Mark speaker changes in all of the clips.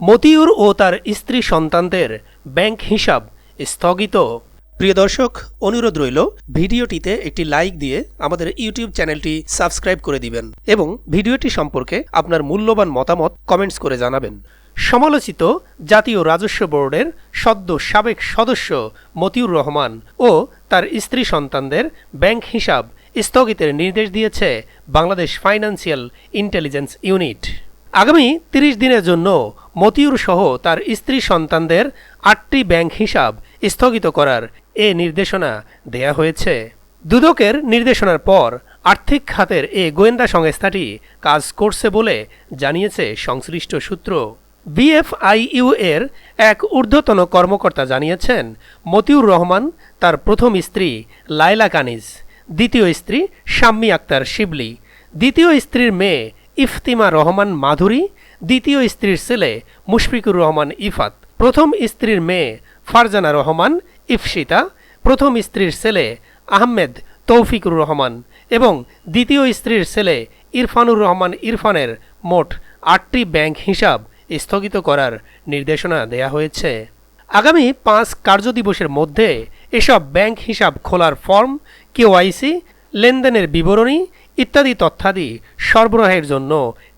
Speaker 1: মতিউর ও তার স্ত্রী সন্তানদের ব্যাংক হিসাব স্থগিত। প্রিয় দর্শক, অনুরোধ রইল, ভিডিওটিতে একটি লাইক দিয়ে আমাদের ইউটিউব চ্যানেলটি সাবস্ক্রাইব করে দিবেন এবং ভিডিওটি সম্পর্কে আপনার মূল্যবান মতামত কমেন্টস করে জানাবেন। সমালোচিত জাতীয় রাজস্ব বোর্ডের সদ্য সাবেক সদস্য মতিউর রহমান ও তার স্ত্রী সন্তানদের ব্যাংক হিসাব স্থগিতের নির্দেশ দিয়েছে বাংলাদেশ ফাইন্যান্সিয়াল ইন্টেলিজেন্স ইউনিট। আগামী তিরিশ দিনের জন্য মতিউর সহ তার স্ত্রী সন্তানদের আটটি ব্যাংক হিসাব স্থগিত করার এ নির্দেশনা দেয়া হয়েছে। দুদকের নির্দেশনার পর আর্থিক খাতের এ গোয়েন্দা সংস্থাটি কাজ করছে বলে জানিয়েছে সংশ্লিষ্ট সূত্র। বিএফআইইউ এর এক ঊর্ধ্বতন কর্মকর্তা জানিয়েছেন, মতিউর রহমান, তার প্রথম স্ত্রী লায়লা কানিজ, দ্বিতীয় স্ত্রী শাম্মী আক্তার শিবলি, দ্বিতীয় স্ত্রীর মেয়ে ইফতিমা রহমান মাধুরী দ্বিতীয় স্ত্রীর ছেলে মুশফিকুর রহমান ইফাত, প্রথম স্ত্রীর মেয়ে ফারজানা রহমান ইফসিতা প্রথম স্ত্রীর ছেলে আহমেদ তৌফিকুর রহমান এবং দ্বিতীয় স্ত্রীর ছেলে ইরফানুর রহমান ইরফানের মোট আটটি ব্যাংক হিসাব স্থগিত করার নির্দেশনা দেয়া হয়েছে। আগামী পাঁচ কার্যদিবসের মধ্যে এসব ব্যাংক হিসাব খোলার ফর্ম, কেওয়াইসি লেনদেনের বিবরণী ইত্যাদি তথ্যাদি সরবরাহের জন্য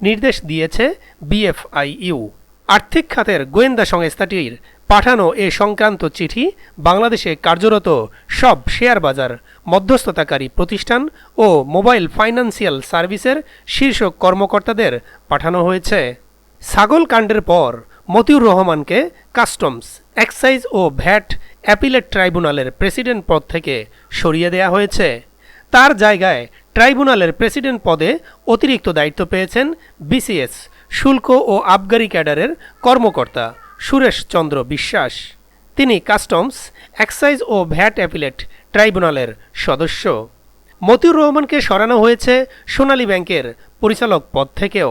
Speaker 1: নির্দেশ দিয়েছে বিএফআইইউ। আর্থিক খাতের গোয়েন্দা সংস্থাটির পাঠানো এ সংক্রান্ত চিঠি বাংলাদেশে কার্যরত সব শেয়ার বাজার, মধ্যস্থতাকারী প্রতিষ্ঠান ও মোবাইল ফাইন্যান্সিয়াল সার্ভিসের শীর্ষ কর্মকর্তাদের পাঠানো হয়েছে। ছাগল কাণ্ডের পর মতিউর রহমানকে কাস্টমস, এক্সাইজ ও ভ্যাট অ্যাপিলেট ট্রাইব্যুনালের প্রেসিডেন্ট পদ থেকে সরিয়ে দেয়া হয়েছে। তার জায়গায় ট্রাইব্যুনালের প্রেসিডেন্ট পদে অতিরিক্ত দায়িত্ব পেয়েছেন বিসিএস, শুল্ক ও আবগারি ক্যাডারের কর্মকর্তা সুরেশ চন্দ্র বিশ্বাস। তিনি কাস্টমস, এক্সাইজ ও ভ্যাট অ্যাপিলেট ট্রাইব্যুনালের সদস্য। মতিউর রহমানকে সরানো হয়েছে সোনালী ব্যাংকের পরিচালক পদ থেকেও।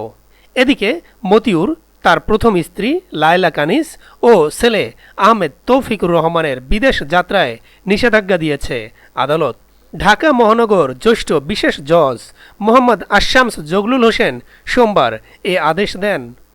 Speaker 1: এদিকে মতিউর, তার প্রথম স্ত্রী লায়লা কানিস ও ছেলে আহমেদ তৌফিকুর রহমানের বিদেশ যাত্রায় নিষেধাজ্ঞা দিয়েছে আদালত। ঢাকা মহানগর জ্যেষ্ঠ বিশেষ জজ মোহাম্মদ আশামস জগলুল হোসেন সোমবার এ আদেশ দেন।